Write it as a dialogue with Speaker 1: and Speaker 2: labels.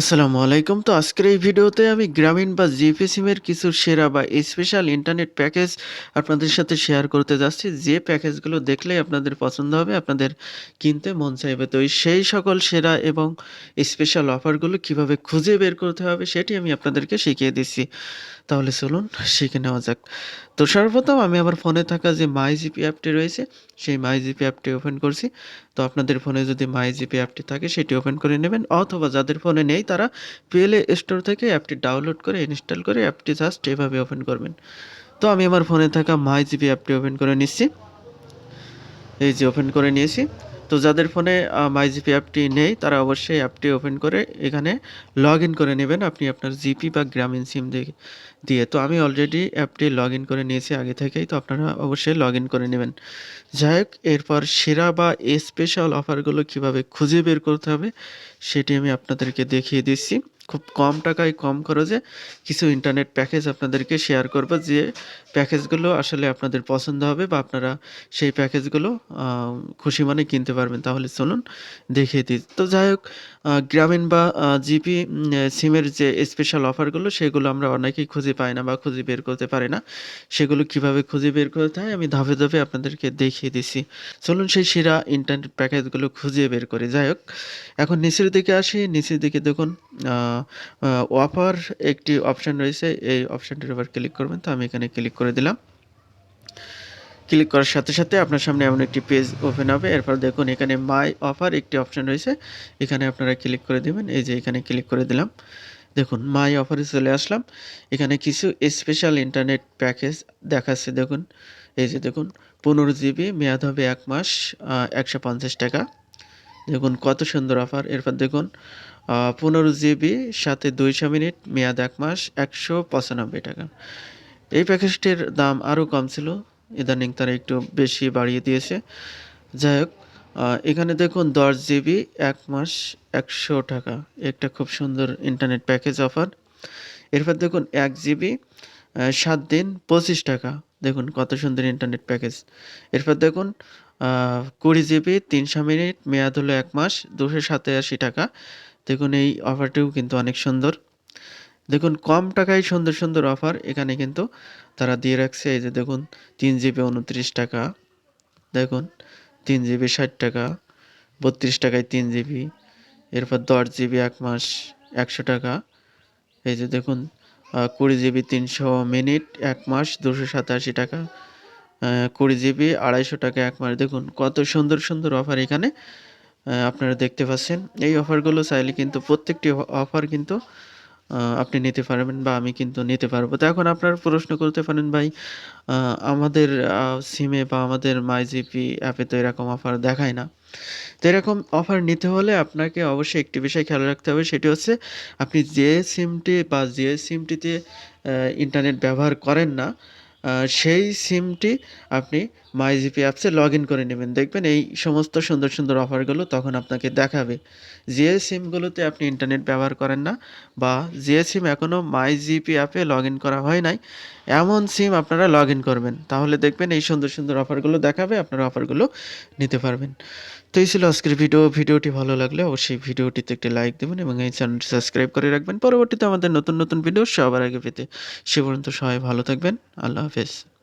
Speaker 1: আসসালামু আলাইকুম। তো আজকের এই ভিডিওতে আমি গ্রামীণ বা জিপি সিমের কিছু সেরা বা স্পেশাল ইন্টারনেট প্যাকেজ আপনাদের সাথে শেয়ার করতে যাচ্ছি। যে প্যাকেজগুলো দেখলেই আপনাদের পছন্দ হবে, আপনাদের কিনতে মন চাইবে। তো সেই সকল সেরা এবং স্পেশাল অফারগুলো কীভাবে খুঁজে বের করতে হবে সেটি আমি আপনাদেরকে শিখিয়ে দিচ্ছি। তাহলে চলুন শিখে নেওয়া যাক। তো সর্বপ্রথম আমি আমার ফোনে থাকা যে মাই জিপি অ্যাপটি রয়েছে, সেই মাই জিপি অ্যাপটি ওপেন করছি। তো আপনাদের ফোনে যদি মাই জিপি অ্যাপটি থাকে, সেটি ওপেন করে নেবেন অথবা যাদের ফোনে নেই, তারা প্লে স্টোর থেকে অ্যাপটি ডাউনলোড করে ইনস্টল করে অ্যাপটি জাস্ট এভাবে ওপেন করবেন। তো আমি আমার ফোনে থাকা মাই জিপি অ্যাপটি ওপেন করে নিচ্ছি। এই যে ওপেন করে নিয়েছি। তো যাদের ফোনে মাইজিপি অ্যাপটি নেই, তারা অবশ্যই অ্যাপটি ওপেন করে এখানে লগ করে নেবেন আপনি আপনার জিপি বা গ্রামীণ সিম দিয়ে দিয়ে। তো আমি অলরেডি অ্যাপটি লগ করে নিয়েছি আগে থেকেই, তো আপনারা অবশ্যই লগ করে নেবেন। যাই হোক, এরপর সেরা বা স্পেশাল অফারগুলো কীভাবে খুঁজে বের করতে হবে, সেটি আমি আপনাদেরকে দেখিয়ে দিচ্ছি। খুব কম টাকায় কম খরচে কিছু ইন্টারনেট প্যাকেজ আপনাদেরকে শেয়ার করব যে প্যাকেজগুলো আসলে আপনাদের পছন্দ হবে বা আপনারা সেই প্যাকেজগুলো খুশি মানে কিনতে পারবেন। তাহলে চলুন দেখিয়ে দিই। তো যাই হোক গ্রামীণ বা জিপি সিমের যে স্পেশাল অফারগুলো সেগুলো আমরা অনেকেই খুঁজে পাই না বা খুঁজে বের করতে পারি না। সেগুলো কীভাবে খুঁজে বের করতে হয় আমি ধাপে, ধাপে আপনাদেরকে দেখিয়ে দিচ্ছি। চলুন সেই সেরা ইন্টারনেট প্যাকেজগুলো খুঁজে বের করে যাই হোক এখন নিচের দিকে আসি, নিচের দিকে দেখুন অফার একটি অপশন রয়েছে। এই অপশনটির উপর ক্লিক করবেন। তো আমি এখানে ক্লিক করে দিলাম। ক্লিক করার সাথে, সাথে আপনার সামনে এমন একটি পেজ ওপেন হবে। এরপর দেখুন এখানে মাই অফার একটি অপশন রয়েছে। এখানে আপনারা ক্লিক করে দিবেন। এই যে এখানে ক্লিক করে দিলাম। দেখুন মাই অফারে চলে আসলাম। এখানে কিছু স্পেশাল ইন্টারনেট প্যাকেজ দেখাচ্ছে দেখুন। এই যে দেখুন ১৫ জিবি মেয়াদ হবে এক মাস আ ৳১৫০ দেখুন, কত সুন্দর অফার। এরপর দেখুন পনেরো জিবি সাথে ২০০ মিনিট, মেয়াদ এক মাস ৳১৯৫ এই প্যাকেজটির দাম আরও কম ছিল। ইদানিং তারা একটু বেশি বাড়িয়ে দিয়েছে। যাই হোক এখানে দেখুন ১০ জিবি এক মাস ৳১০০ একটা খুব সুন্দর ইন্টারনেট প্যাকেজ অফার। এরপর দেখুন, এক জিবি ৭ দিন ৳২৫ দেখুন কত সুন্দর ইন্টারনেট প্যাকেজ। এরপর দেখুন ২০ জিবি ৩০০ মিনিট মেয়াদ হলো ১ মাস ৳২৮৭ দেখুন এই অফারটিও কিন্তু অনেক সুন্দর। দেখুন কম টাকায় সুন্দর, সুন্দর অফার এখানে কিন্তু তারা দিয়ে রাখছে। এই যে দেখুন ৩ জিবি ৳২৯ দেখুন ৩ জিবি ৳৬০ ৩২ টাকায় ৩ জিবি এরপর ১০ জিবি ১ মাস ৳১০০ এই যে দেখুন ২০ জিবি ৩০০ মিনিট এক মাস দুশো সাতাশি টাকা কুড়ি জিবি ৳২৫০ ১ মাস দেখুন কত সুন্দর, সুন্দর অফার এখানে আপনারা দেখতে পাচ্ছেন। এই অফারগুলো চাইলে কিন্তু প্রত্যেকটি অফার কিন্তু আপনি নিতে পারবেন বা আমি কিন্তু নিতে পারব। তো এখন আপনারা প্রশ্ন করতে পারেন ভাই আমাদের সিমে বা আমাদের মাইজিপি অ্যাপে তো এরকম অফার দেখায় না। তো এরকম অফার নিতে হলে আপনাকে অবশ্যই একটি বিষয় খেয়াল রাখতে হবে, সেটি হচ্ছে আপনি যে সিমটি বা যে সিমটিতে ইন্টারনেট ব্যবহার করেন না সেই সিমটি আপনি মাইজিপি অ্যাপসে লগ ইন করে নেবেন। দেখবেন এই সমস্ত সুন্দর, সুন্দর অফারগুলো তখন আপনাকে দেখাবে। যে সিমগুলোতে আপনি ইন্টারনেট ব্যবহার করেন না বা যে সিম এখনও মাইজিপি অ্যাপে লগ ইন করা হয় নাই, এমন সিম আপনারা লগ ইন করবেন। তাহলে দেখবেন এই সুন্দর, সুন্দর অফারগুলো দেখাবে আপনারা অফারগুলো নিতে পারবেন। তো এই ছিল আজকের ভিডিও। ভিডিওটি ভালো লাগলে অবশ্যই ভিডিওটিতে একটি লাইক দিবেন এবং এই চ্যানেলটি সাবস্ক্রাইব করে রাখবেন। পরবর্তীতে আমাদের নতুন, নতুন ভিডিও সবার আগে পেতে। সে পর্যন্ত সবাই ভালো থাকবেন। আল্লাহ হাফেজ।